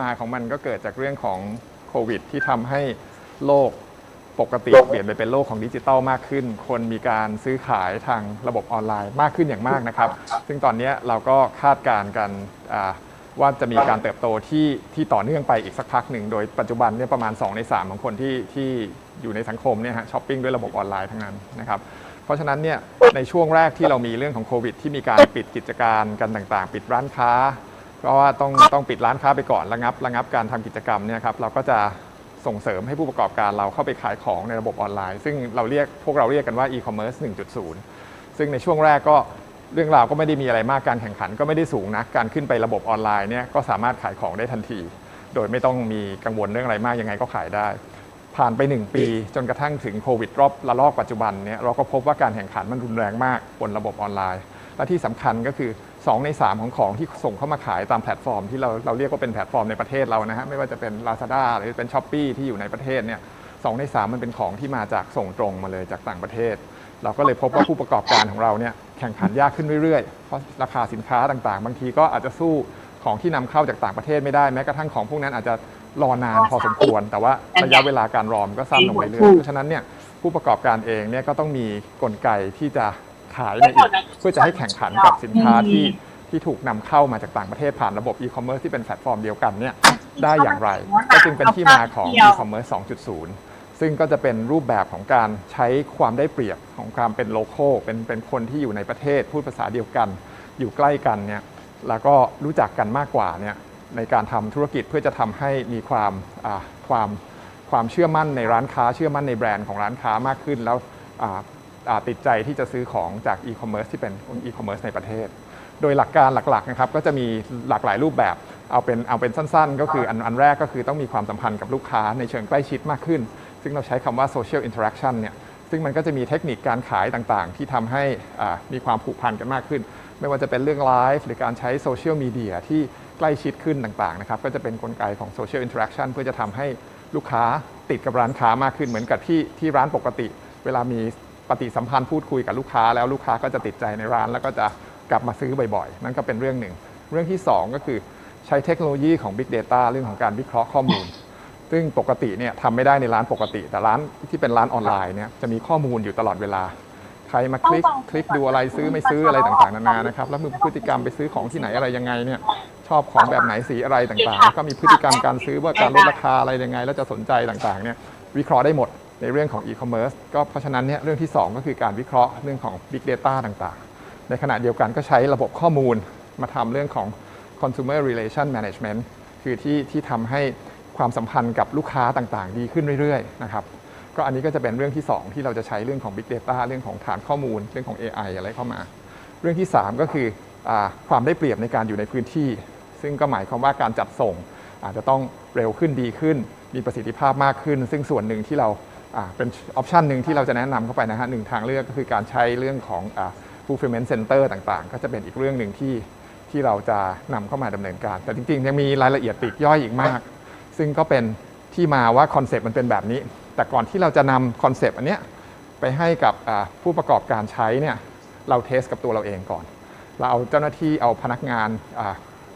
มาของมันก็เกิดจากเรื่องของโควิด ที่ทำให้โลกปกติเปลี่ยนไปเป็นโลกของดิจิทัลมากขึ้น คนมีการซื้อขายทางระบบออนไลน์มากขึ้นอย่างมากนะครับ ซึ่งตอนนี้เราก็คาดการณ์กันอ่าว่าจะมีการเติบโตที่ที่ต่อเนื่องไปอีกสักพักหนึ่ง โดยปัจจุบันเนี่ยประมาณ 2 ใน 3 ของคนที่ที่อยู่ในสังคมเนี่ยฮะช้อปปิ้งด้วยระบบออนไลน์ทั้งนั้นนะครับ เพราะฉะนั้นเนี่ยในช่วงแรกที่เรามีเรื่องของโควิด ที่มีการปิดกิจการกันต่างๆ ปิดร้านค้า เพราะว่าต้องต้องปิดร้านค้าไปก่อนระงับระงับการทำกิจกรรมเนี่ยครับเราก็จะส่งเสริมให้ผู้ประกอบการเราเข้าไปขายของในระบบออนไลน์ ซึ่งเราเรียกพวกเราเรียกกันว่า e-commerce 1.0 ซึ่งในช่วงแรกก็เรื่องราวก็ไม่ได้มีอะไรมากการแข่งขัน ก็ไม่ได้สูงนะการขึ้นไประบบออนไลน์เนี่ยก็สามารถขายของได้ทันที โดยไม่ต้องมีกังวลเรื่องอะไรมากยังไงก็ขายได้ ผ่านไป 1 ปีจนกระทั่งถึงโควิดรอบระลอกปัจจุบันเนี่ยเราก็พบว่าการแข่งขันมันรุนแรงมากบนระบบออนไลน์ และที่สำคัญก็คือ 2 ใน 3 ของของที่ส่งเข้ามาขายตามแพลตฟอร์มที่เราเราเรียกว่าเป็นแพลตฟอร์มในประเทศเรานะฮะไม่ว่าจะเป็น Lazada หรือเป็น s h อ p e e ที่อยู่ในประเทศเนี่ยสใน 3 มันเป็นของที่มาจากส่งตรงมาเลยจากต่างประเทศ เราก็เลยพบว่าผู้ประกอบการของเราเนี่ยแข่งขันยากขึ้นเรื่อยๆ เพราะราคาสินค้าต่างๆ บางทีก็อาจจะสู้ของที่นำเข้าจากต่างประเทศไม่ได้แม้กระทั่งของพวกนั้นอาจจะรอนานพอสมควร แต่ว่าระยะเวลาการรอมนก็สั้นลงไปเรื่อยๆเพราะฉะนั้นเนี่ยผู้ประกอบการเองเนี่ยก็ต้องมีกลไกที่จะ ขายในอีกเพื่อจะให้แข่งขันกับสินค้าที่ที่ถูกนำเข้ามาจากต่างประเทศผ่านระบบอีคอมเมิร์ซที่เป็นแพลตฟอร์มเดียวกันเนี่ยได้อย่างไร ก็จึงเป็นที่มาของอีคอมเมิร์ซ2.0 ซึ่งก็จะเป็นรูปแบบของการใช้ความได้เปรียบของความเป็นโลโก้เป็นเป็นคนที่อยู่ในประเทศพูดภาษาเดียวกัน อยู่ใกล้กันเนี่ยแล้วก็รู้จักกันมากกว่าเนี่ยในการทำธุรกิจเพื่อจะทำให้มีความอ่าความความเชื่อมั่นในร้านค้าเชื่อมั่นในแบรนด์ของร้านค้ามากขึ้นแล้วอ่าอ่า ติดใจที่จะซื้อของจากอีคอมเมิร์ซที่เป็นอีคอมเมิร์ซในประเทศ โดยหลักการหลักๆนะครับก็จะมีหลากหลายรูปแบบ เอาเป็นเอาเป็นสั้นๆ ก็คืออันอันแรกก็คือต้องมีความสัมพันธ์กับลูกค้าในเชิงใกล้ชิดมากขึ้น ซึ่งเราใช้คำว่า social interaction เนี่ยซึ่งมันก็จะมีเทคนิคการขายต่างๆ ที่ทำให้มีความผูกพันกันมากขึ้น ไม่ว่าจะเป็นเรื่องไลฟ์หรือการใช้โซเชียลมีเดียที่ใกล้ชิดขึ้นต่างๆนะครับก็จะเป็นนกลไกของ social interaction เพื่อจะทำให้ลูกค้าติดกับร้านค้ามากขึ้นเหมือนกับที่ที่ร้านปกติ เวลามี ปฏิสัมพันธ์พูดคุยกับลูกค้า แล้วลูกค้าก็จะติดใจในร้าน แล้วก็จะกลับมาซื้อบ่อยๆ นั่นก็เป็นเรื่องหนึ่ง เรื่องที่ 2 ก็คือใช้เทคโนโลยีของ Big Data เรื่องของการวิเคราะห์ข้อมูล ซึ่งปกติเนี่ยทำไม่ได้ในร้านปกติ แต่ร้านที่เป็นร้านออนไลน์เนี่ยจะมีข้อมูลอยู่ตลอดเวลา ใครมาคลิกคลิกดูอะไรซื้อไม่ซื้ออะไรต่างๆนานานะครับแล้วมีพฤติกรรมไปซื้อของที่ไหนอะไรยังไงเนี่ยชอบของแบบไหนสีอะไรต่างๆแล้วก็มีพฤติกรรมการซื้อว่าการลดราคาอะไรยังไง แล้วจะสนใจต่างๆเนี่ยวิเคราะห์ได้หมด ในเรื่องของอีคอมเมิร์ซก็เพราะฉะนั้นเนี่ยเรื่องที่ 2 ก็คือการวิเคราะห์เรื่องของ Big Data ต่างๆ ในขณะเดียวกันก็ใช้ระบบข้อมูลมาทำเรื่องของ consumer relation management คือที่ที่ทำให้ความสัมพันธ์กับลูกค้าต่างๆ ดีขึ้นเรื่อยๆนะครับก็อันนี้ก็จะเป็นเรื่องที่ 2 ที่เราจะใช้เรื่องของ Big Data เรื่องของฐานข้อมูล เรื่องของ AI อะไรเข้ามา เรื่องที่ 3 ก็คืออความได้เปรียบในการอยู่ในพื้นที่ ซึ่งก็หมายความว่าการจัดส่ง อาจจะต้องเร็วขึ้นดีขึ้น มีประสิทธิภาพมากขึ้น ซึ่งส่วนหนึ่งที่เรา เป็นออปชันหนึ่งที่เราจะแนะนำเข้าไปนะฮะหนึ่งทางเลือกก็คือการใช้เรื่องของอ่า fulfillment center ต่างๆ ก็จะเป็นอีกเรื่องหนึ่งที่ที่เราจะนำเข้ามาดำเนินการ แต่จริงๆยังมีรายละเอียดปลีกย่อยอีกมาก ซึ่งก็เป็นที่มาว่าคอนเซปต์มันเป็นแบบนี้ แต่ก่อนที่เราจะนำคอนเซปต์อันเนี้ยไปให้กับอ่าผู้ประกอบการใช้เนี่ยเราเทสกับตัวเราเองก่อน เราเอาเจ้าหน้าที่เอาพนักงานอ่า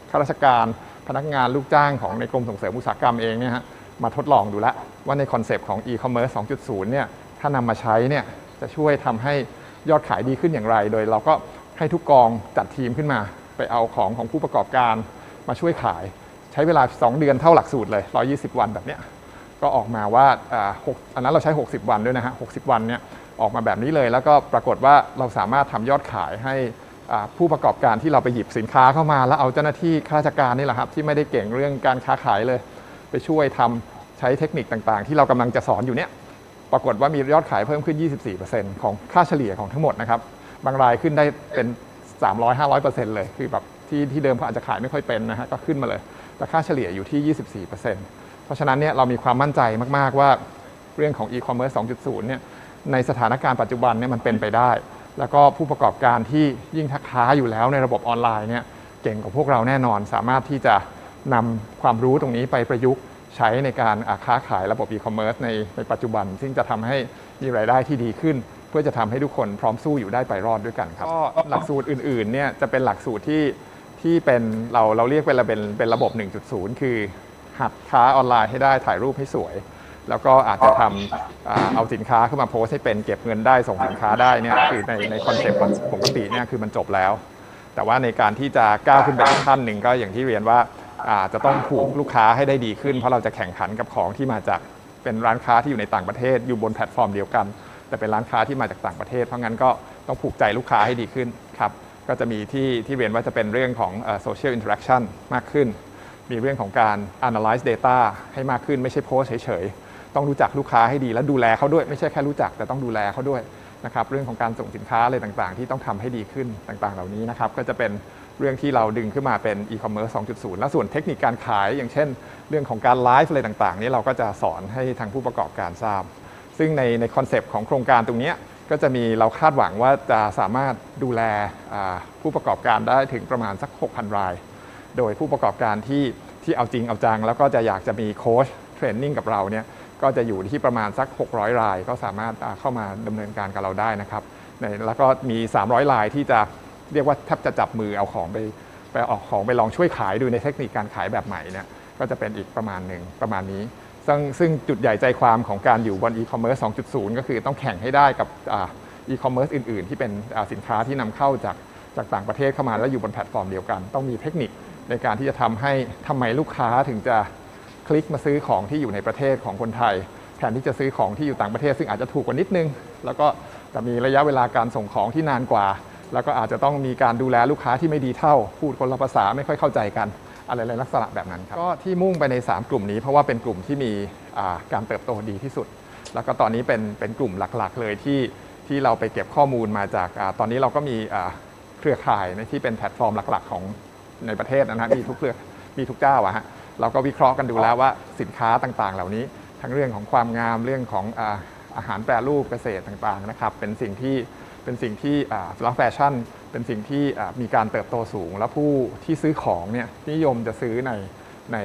ข้าราชการ พนักงานลูกจ้างของในกรมส่งเสริมอุตสาหกรรมเองเนี่ยฮะ มาทดลองดูแล้วว่าในคอนเซปต์ของ e-commerce 2.0 เนี่ยถ้านำมาใช้เนี่ยจะช่วยทำให้ยอดขายดีขึ้นอย่างไร โดยเราก็ให้ทุกกองจัดทีมขึ้นมา ไปเอาของของผู้ประกอบการมาช่วยขาย ใช้เวลา 2 เดือนเท่าหลักสูตรเลย 120 วันแบบเนี้ยก็ออกมาว่าอ่าหกอันนั้นเราใช้ 60 วันด้วยนะฮะ 60 วันเนี่ยออกมาแบบนี้เลย แล้วก็ปรากฏว่าเราสามารถทำยอดขายให้อ่าผู้ประกอบการที่เราไปหยิบสินค้าเข้ามา แล้วเอาเจ้าหน้าที่ข้าราชการนี่แหละครับที่ไม่ได้เก่งเรื่องการค้าขายเลย ไปช่วยทำ ใช้เทคนิคต่างๆ ที่เรากำลังจะสอนอยู่เนี่ยปรากฏว่ามียอดขายเพิ่มขึ้น 24%ของค่าเฉลี่ยของทั้งหมดนะครับ บางรายขึ้นได้เป็น 300-500%เลย คือแบบที่ที่เดิมเขาอาจจะขายไม่ค่อยเป็นนะฮะก็ขึ้นมาเลย แต่ค่าเฉลี่ยอยู่ที่ 24%เพราะฉะนั้นเนี่ยเรามีความมั่นใจมากๆว่าเรื่องของ e-commerce 2.0 เนี่ยในสถานการณ์ปัจจุบันเนี่ยมันเป็นไปได้ แล้วก็ผู้ประกอบการที่ยิ่งทักค้าอยู่แล้วในระบบออนไลน์เนี่ยเก่งกว่าพวกเราแน่นอน สามารถที่จะนำความรู้ตรงนี้ไปประยุกต์ ใช้ในการอ่าค้าขายระบบ e-commerce ในในปัจจุบัน ซึ่งจะทำให้มีรายได้ที่ดีขึ้น เพื่อจะทำให้ทุกคนพร้อมสู้อยู่ได้ไปรอดด้วยกันครับ ก็หลักสูตรอื่นๆเนี่ยจะเป็นหลักสูตรที่ที่เป็นเราเราเรียกเป็นระเป็นเป็นระบบ 1.0 คือ หัดค้าออนไลน์ให้ได้ถ่ายรูปให้สวย แล้วก็อาจจะทำอ่าเอาสินค้าขึ้นมาโพสต์ให้เป็นเก็บเงินได้ส่งสินค้าได้เนี่ยคือในในคอนเซ็ปต์ปกติเนี่ยคือมันจบแล้ว แต่ว่าในการที่จะก้าวขึ้นไปอีกขั้นหนึ่งก็อย่างที่เรียนว่าอ่า จะต้องผูกลูกค้าให้ได้ดีขึ้น เพราะเราจะแข่งขันกับของที่มาจากเป็นร้านค้าที่อยู่ในต่างประเทศอยู่บนแพลตฟอร์มเดียวกัน แต่เป็นร้านค้าที่มาจากต่างประเทศ เพราะงั้นก็ต้องผูกใจลูกค้าให้ดีขึ้นครับก็จะมีที่ที่เรียนว่าจะเป็นเรื่องของโซเชียลอินเทอร์แอคชั่นมากขึ้น มีเรื่องของการ analyze data ให้มากขึ้นไม่ใช่โพสเฉยๆต้องรู้จักลูกค้าให้ดีและดูแลเขาด้วย ไม่ใช่แค่รู้จักแต่ต้องดูแลเขาด้วยนะครับเรื่องของการส่งสินค้าอะไรต่างๆ ที่ต้องทำให้ดีขึ้นต่างๆ เหล่านี้นะครับก็จะเป็น เรื่องที่เราดึงขึ้นมาเป็น e-commerce 2.0 และส่วนเทคนิคการขาย อย่างเช่น เรื่องของการไลฟ์อะไรต่างๆนี่เราก็จะสอนให้ทางผู้ประกอบการทราบ ซึ่งในในคอนเซปต์ของโครงการตรงนี้ก็จะมีเราคาดหวังว่าจะสามารถดูแลผู้ประกอบการได้ถึงประมาณสัก 6,000 ราย โดยผู้ประกอบการที่ที่เอาจริงเอาจัง แล้วก็จะอยากจะมีโค้ชเทรนนิ่งกับเราเนี่ยก็จะอยู่ที่ประมาณสัก 600 ราย ก็สามารถเข้ามาดำเนินการกับเราได้นะครับแล้วก็มี 300 รายที่จะ เรียกว่าแทบจะจับมือเอาของไปไปออกของไปลองช่วยขายดูในเทคนิคการขายแบบใหม่เนี่ยก็จะเป็นอีกประมาณหนึ่งประมาณนี้ ซึ่งซึ่งจุดใหญ่ใจความของการอยู่บน e-commerce 2.0 ก็คือต้องแข่งให้ได้กับอ่า e-commerce อื่น ๆ ที่เป็นสินค้าที่นำเข้าจากจากต่างประเทศเข้ามาแล้วอยู่บนแพลตฟอร์มเดียวกัน ต้องมีเทคนิคในการที่จะทำให้ทำไมลูกค้าถึงจะคลิกมาซื้อของที่อยู่ในประเทศของคนไทย แทนที่จะซื้อของที่อยู่ต่างประเทศ ซึ่งอาจจะถูกกว่านิดนึง แล้วก็จะมีระยะเวลาการส่งของที่นานกว่า แล้วก็อาจจะต้องมีการดูแลลูกค้าที่ไม่ดีเท่า พูดคนละภาษาไม่ค่อยเข้าใจกัน อะไรในลักษณะแบบนั้นครับ ก็ที่มุ่งไปใน 3 กลุ่มนี้เพราะว่าเป็นกลุ่มที่มีการเติบโตดีที่สุด แล้วก็ตอนนี้เป็นเป็นกลุ่มหลักๆ เลยที่ที่เราไปเก็บข้อมูลมาจากอตอนนี้เราก็มีเครือข่ายนที่เป็นแพลตฟอร์มหลักๆ ของในประเทศนะฮะมีทุกเครือมีทุกเจ้าอะฮะเราก็วิเคราะห์กันดูแล้วว่าสินค้าต่างๆ เหล่านี้ทั้งเรื่องของความงามเรื่องของอาอาหารแปรรูปเกษตรต่างๆนะครับ เป็นสิ่งที่ เป็นสิ่งที่แล้วแฟชั่น เป็นสิ่งที่มีการเติบโตสูง แล้วผู้ที่ซื้อของเนี่ยนิยมจะซื้อในใน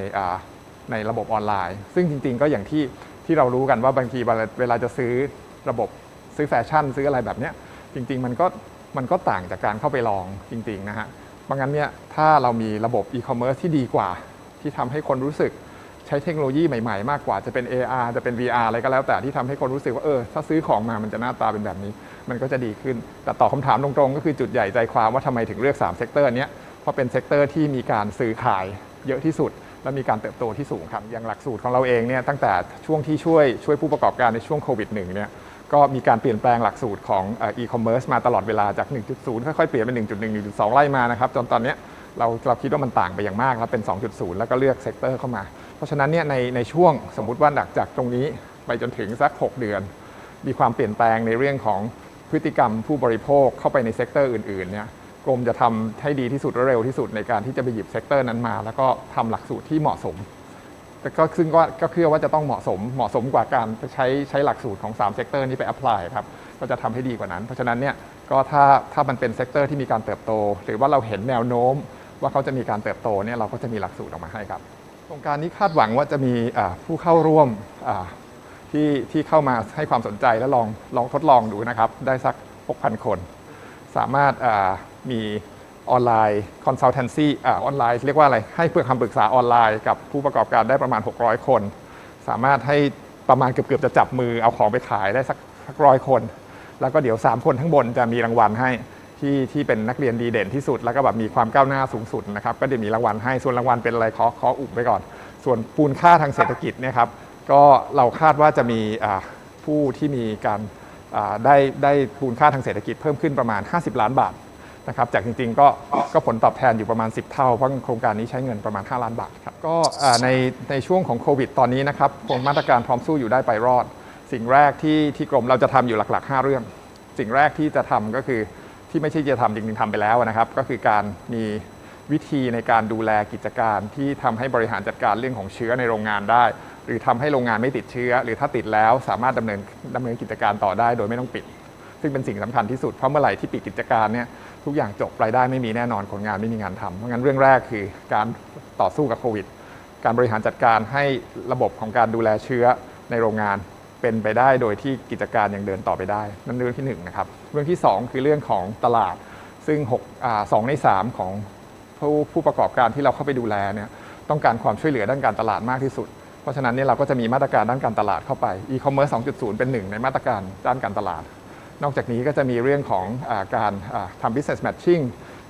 ในระบบออนไลน์ ซึ่งจริง ๆ ก็อย่างที่ที่เรารู้กันว่าบางทีเวลาจะซื้อระบบซื้อแฟชั่น ซื้ออะไรแบบเนี้ยจริง ๆ มันก็มันก็ต่างจากการเข้าไปลองจริง ๆ นะฮะบางงั้นเนี่ยถ้าเรามีระบบอีคอมเมิร์ซที่ดีกว่า ที่ทำให้คนรู้สึก ใช้เทคโนโลยีใหม่ๆ มากกว่าจะเป็น AR จะเป็น VR อะไรก็แล้วแต่ที่ทำให้คนรู้สึกว่าเออถ้าซื้อของมามันจะหน้าตาเป็นแบบนี้ มันก็จะดีขึ้น แต่ตอบคำถามตรงๆ ก็คือจุดใหญ่ใจความว่าทำไมถึงเลือก3เซกเตอร์นี้เพราะเป็นเซกเตอร์ที่มีการซื้อขายเยอะที่สุด และมีการเติบโตที่สูงครับอย่างหลักสูตรของเราเองเนี่ยตั้งแต่ช่วงที่ช่วยช่วยผู้ประกอบการในช่วงโควิด1เนี่ยก็มีการเปลี่ยนแปลงหลักสูตรของอีคอมเมิร์ซมาตลอดเวลาจาก 1.0 ค่อยๆ เปลี่ยนเป็น 1.1 1.2 ไล่มานะครับจนตอนนี้เราเราคิดว่ามันต่างไปอย่างมากแล้วเป็น 2.0 แล้วก็เลือกเซกเตอร์เข้ามา เพราะฉะนั้นเนี่ยในในช่วงสมมุติว่าหลักจากตรงนี้ไปจนถึงสัก 6 เดือน มีความเปลี่ยนแปลงในเรื่องของพฤติกรรมผู้บริโภคเข้าไปในเซกเตอร์อื่นๆเนี่ยกรมจะทำให้ดีที่สุดและเร็วที่สุดในการที่จะไปหยิบเซกเตอร์นั้นมา แล้วก็ทำหลักสูตรที่เหมาะสมแต่ก็ซึ่งก็ก็เชื่อว่าจะต้องเหมาะสมเหมาะสมกว่าการใช้ใช้หลักสูตรของ3เซกเตอร์นี้ไปแอพพลายครับก็จะทำให้ดีกว่านั้น เพราะฉะนั้นเนี่ยก็ถ้าถ้ามันเป็นเซกเตอร์ที่มีการเติบโต หรือว่าเราเห็นแนวโน้ม ว่าเขาจะมีการเติบโตเนี่ยเราก็จะมีหลักสูตรออกมาให้ครับ โครงการนี้คาดหวังว่าจะมีผู้เข้าร่วมที่ที่เข้ามาให้ความสนใจและลองลองทดลองดูนะครับ ได้สัก 6,000 คน สามารถมีออนไลน์คอนซัลแทนซี่ออนไลน์เรียกว่าอะไร ให้เพื่อคำปรึกษาออนไลน์กับผู้ประกอบการได้ประมาณ 600 คน สามารถให้ประมาณเกือบๆจะจับมือเอาของไปขายได้สักสักร้อยคน แล้วก็เดี๋ยว 3 คนข้างบนจะมีรางวัลให้ ที่ที่เป็นนักเรียนดีเด่นที่สุด แล้วก็แบบมีความก้าวหน้าสูงสุดนะครับก็จะมีรางวัลให้ส่วนรางวัลเป็นอะไรขอขออุบไว้ก่อน ส่วนปูนค่าทางเศรษฐกิจเนี่ยครับก็เราคาดว่าจะมีผู้ที่มีการได้ได้ปูนค่าทางเศรษฐกิจเพิ่มขึ้นประมาณ 50 ล้านบาทนะครับจากจริงๆก็ก็ผลตอบแทนอยู่ประมาณ 10 เท่า เพราะโครงการนี้ใช้เงินประมาณ 5 ล้านบาทครับก็ในในช่วงของโควิดตอนนี้นะครับโครงมาตรการพร้อมสู้อยู่ได้ไปรอด สิ่งแรกที่ที่กรมเราจะทำอยู่หลัก ๆ 5 เรื่อง สิ่งแรกที่จะทำก็คือ ที่ไม่ใช่จะทำจริงๆทำไปแล้วนะครับ ก็คือการมีวิธีในการดูแลกิจการที่ทำให้บริหารจัดการเรื่องของเชื้อในโรงงานได้ หรือทำให้โรงงานไม่ติดเชื้อ หรือถ้าติดแล้วสามารถดำเนินดำเนินกิจการต่อได้โดยไม่ต้องปิด ซึ่งเป็นสิ่งสำคัญที่สุดเพราะเมื่อไหร่ที่ปิดกิจการเนี่ยทุกอย่างจบรายได้ไม่มีแน่นอนคนงานไม่มีงานทำเพราะงั้นเรื่องแรกคือการต่อสู้กับโควิดการบริหารจัดการให้ระบบของการดูแลเชื้อในโรงงาน เป็นไปได้โดยที่กิจการยังเดินต่อไปได้ นั่นเรื่องที่หนึ่งนะครับเรื่องที่สองคือเรื่องของตลาด ซึ่ง6สองใน 3 ของผู้ผู้ประกอบการที่เราเข้าไปดูแลเนี่ยต้องการความช่วยเหลือด้านการตลาดมากที่สุด เพราะฉะนั้นเนี่ยเราก็จะมีมาตรการด้านการตลาดเข้าไป e-commerce 2.0 เป็นหนึ่งในมาตรการด้านการตลาด นอกจากนี้ก็จะมีเรื่องของอการอ่าทำ business matching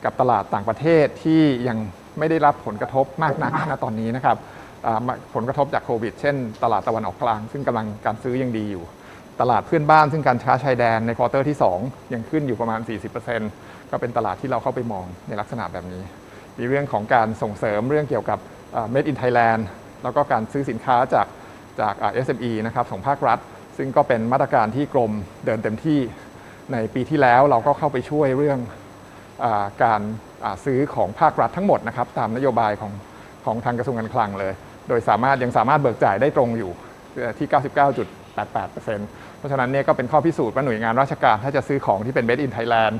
กับตลาดต่างประเทศที่ยังไม่ได้รับผลกระทบมากนักณตอนนี้นะครับ ผลกระทบจากโควิด เช่น ตลาดตะวันออกกลาง ซึ่งกำลังการซื้อยังดีอยู่ ตลาดเพื่อนบ้านซึ่งการค้าชายแดนในควอเตอร์ที่ 2 ยังขึ้นอยู่ประมาณ 40%ก็เป็นตลาดที่เราเข้าไปมองในลักษณะแบบนี้ มีเรื่องของการส่งเสริมเรื่องเกี่ยวกับ Made in Thailand แล้วก็การซื้อสินค้าจากจากอ่า SME นะครับของภาครัฐ ซึ่งก็เป็นมาตรการที่กรมเดินเต็มที่ในปีที่แล้วเราก็เข้าไปช่วยเรื่องอการซื้อของภาครัฐทั้งหมดนะครับตามนโยบายของของทางกระทรวงการคลังเลย โดยสามารถยังสามารถเบิกจ่ายได้ตรงอยู่ที่ 99.88%เพราะฉะนั้นเนี่ยก็เป็นข้อพิสูจน์ว่าหน่วยงานราชการถ้าจะซื้อของที่เป็น Made in Thailand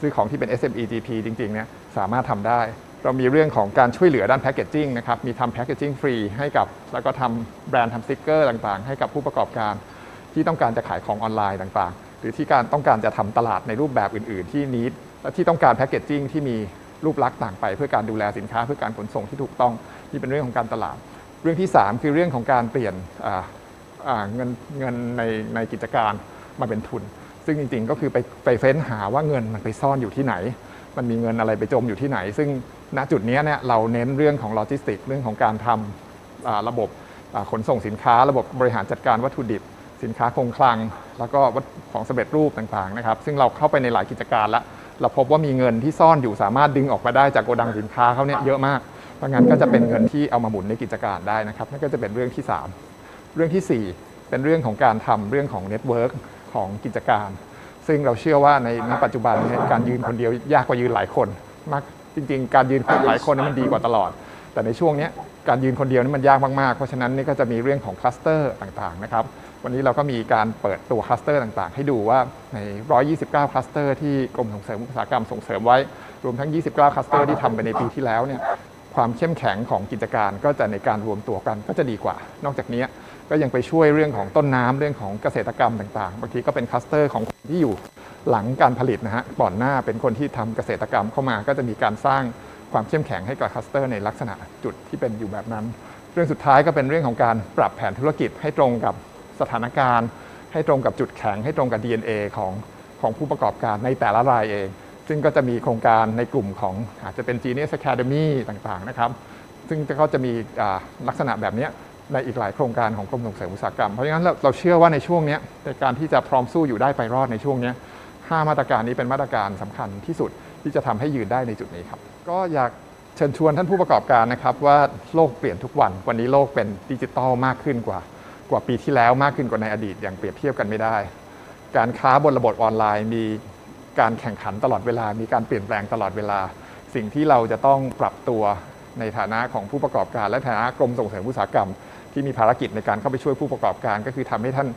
ซื้อของที่เป็น SME GP จริงๆเนี่ยสามารถทำได้ เรามีเรื่องของการช่วยเหลือด้านแพ c เกจจิ้งนะครับมีทำแพ c เกจจิ้งฟรีให้กับ แล้วก็ทำแบรนด์ทำสติ๊กเกอร์ต่างๆ ให้กับผู้ประกอบการ ที่ต้องการจะขายของออนไลน์ต่างๆ หรือที่การต้องการจะทำตลาดในรูปแบบอื่น ๆ ที่นิดและที่ต้องการแพ c เกจจิ้งที่มีรูปลักษณ์ต่างไป เพื่อการดูแลสินค้าเพื่อการขนส่งที่ถูกต้องที่เป็นเรื่องของการตลาด เรื่องที่ 3 คือเรื่องของการเปลี่ยนเงินเงินในในกิจการมาเป็นทุน ซึ่งจริงๆ ก็คือไปไปเฟ้นหาว่าเงินมันไปซ่อนอยู่ที่ไหน มันมีเงินอะไรไปจมอยู่ที่ไหน ซึ่งณจุดนี้เนี่ยเราเน้นเรื่องของโลจิสติกเรื่องของการทำอ่าระบบขนส่งสินค้า ระบบบริหารจัดการวัตถุดิบ สินค้าคงคลัง แล้วก็วัตของสำเร็จรูปต่างๆนะครับ ซึ่งเราเข้าไปในหลายกิจการแล้วเราพบว่ามีเงินที่ซ่อนอยู่สามารถดึงออกมาได้จากโกดังสินค้าเขาเนี่ยเยอะมาก ราะงั้นก็จะเป็นเงินที่เอามาหมุนในกิจการได้นะครับนั่นก็จะเป็นเรื่องที่ 3 เรื่องทีสี่4 เป็นเรื่องของการทำเรื่องของเน็ตเวิร์กของกิจการ ซึ่งเราเชื่อว่าในณปัจจุบันการยืนคนเดียวยากกว่ายืนหลายคนมากจริง ๆ การยืนคนหลายคนนั้นมันดีกว่าตลอด แต่ในช่วงนี้การยืนคนเดียวนี่มันยากมากๆ เพราะฉะนั้นนี่ก็จะมีเรื่องของคลัสเตอร์ต่างๆนะครับวันนี้เราก็มีการเปิดตัวคลัสเตอร์ต่างๆ ให้ดูว่าใน 129 คลัสเตอร์ที่กรมส่งเสริมอุตสาหกรรมส่งเสริมไว้ รวมทั้ง 29 คลัสเตอร์ที่ทำไปในปีที่แล้วเนี่ย ความเข้มแข็งของกิจการก็จะในการรวมตัวกันก็จะดีกว่า นอกจากนี้ก็ยังไปช่วยเรื่องของต้นน้ำเรื่องของเกษตรกรรมต่างๆบางทีก็เป็นคลัสเตอร์ของคนที่อยู่หลังการผลิตนะฮะก่อนหน้าเป็นคนที่ทำเกษตรกรรมเข้ามา ก็จะมีการสร้างความเข้มแข็งให้กับคลัสเตอร์ในลักษณะจุดที่เป็นอยู่แบบนั้น เรื่องสุดท้ายก็เป็นเรื่องของการปรับแผนธุรกิจให้ตรงกับสถานการณ์ ให้ตรงกับจุดแข็ง ให้ตรงกับ DNA ของของผู้ประกอบการในแต่ละรายเอง ซึ่งก็จะมีโครงการในกลุ่มของอาจจะเป็น Genius Academy ต่างๆนะครับ ซึ่งก็จะมีลักษณะแบบนี้ในอีกหลายโครงการของกรมส่งเสริมอุตสาหกรรม เพราะฉะนั้นเราเชื่อว่าในช่วงนี้ในการที่จะพร้อมสู้อยู่ได้ไปรอดในช่วงนี้ยห้ามาตรการนี้เป็นมาตรการสำคัญที่สุดที่จะทำให้ยืนได้ในจุดนี้ครับ ก็อยากเชิญชวนท่านผู้ประกอบการนะครับว่าโลกเปลี่ยนทุกวัน วันนี้โลกเป็นดิจิตอลมากขึ้นกว่า กว่าปีที่แล้วมากขึ้นกว่าในอดีตอย่างเปรียบเทียบกันไม่ได้ การค้าบนระบบออนไลน์มี การแข่งขันตลอดเวลา มีการเปลี่ยนแปลงตลอดเวลา สิ่งที่เราจะต้องปรับตัวในฐานะของผู้ประกอบการ และฐานะกรมส่งเสริมอุตสาหกรรม ที่มีภารกิจในการเข้าไปช่วยผู้ประกอบการ ก็คือทำให้ท่าน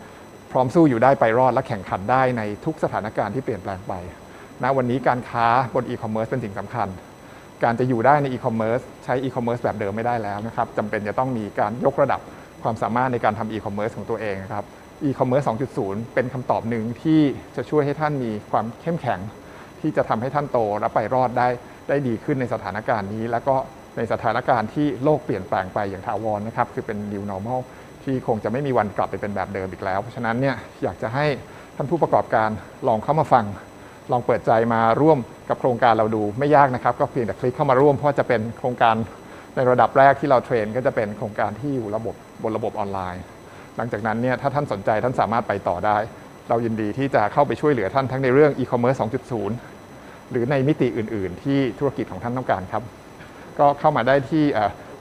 พร้อมสู้อยู่ได้ไปรอดและแข่งขันได้ในทุกสถานการณ์ที่เปลี่ยนแปลงไปณวันนี้การค้าบนอีคอมเมิร์ซเป็นสิ่งสำคัญ การจะอยู่ได้ในอีคอมเมิร์ซใช้อีคอมเมิร์ซแบบเดิมไม่ได้แล้วนะครับจำเป็นจะต้องมีการยกระดับความสามารถในการทำอีคอมเมิร์ซของตัวเองครับ อีคอมเมิร์ซ2.0 เป็นคำตอบหนึ่งที่จะช่วยให้ท่านมีความเข้มแข็ง ที่จะทำให้ท่านโตและไปรอดได้ได้ดีขึ้นในสถานการณ์นี้ แล้วก็ในสถานการณ์ที่โลกเปลี่ยนแปลงไปอย่างถาวรนะครับคือเป็น new normal ที่คงจะไม่มีวันกลับไปเป็นแบบเดิมอีกแล้ว เพราะฉะนั้นเนี่ยอยากจะให้ท่านผู้ประกอบการลองเข้ามาฟัง ลองเปิดใจมาร่วมกับโครงการเราดูไม่ยากนะครับ ก็เพียงแต่คลิกเข้ามาร่วมเพราะจะเป็นโครงการในระดับแรกที่เราเทรน ก็จะเป็นโครงการที่อยู่ระบบบนระบบออนไลน์ หลังจากนั้นเนี่ยถ้าท่านสนใจท่านสามารถไปต่อได้ เรายินดีที่จะเข้าไปช่วยเหลือท่านทั้งในเรื่อง e-commerce 2.0 หรือในมิติอื่น ๆ ที่ธุรกิจของท่านต้องการครับ ก็เข้ามาได้ที่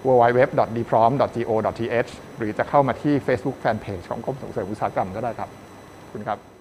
www.dprom.go.th หรือจะเข้ามาที่ Facebook Fanpage ของกรมส่งเสริมอุตสาหกรรมก็ได้ครับขอบคุณครับ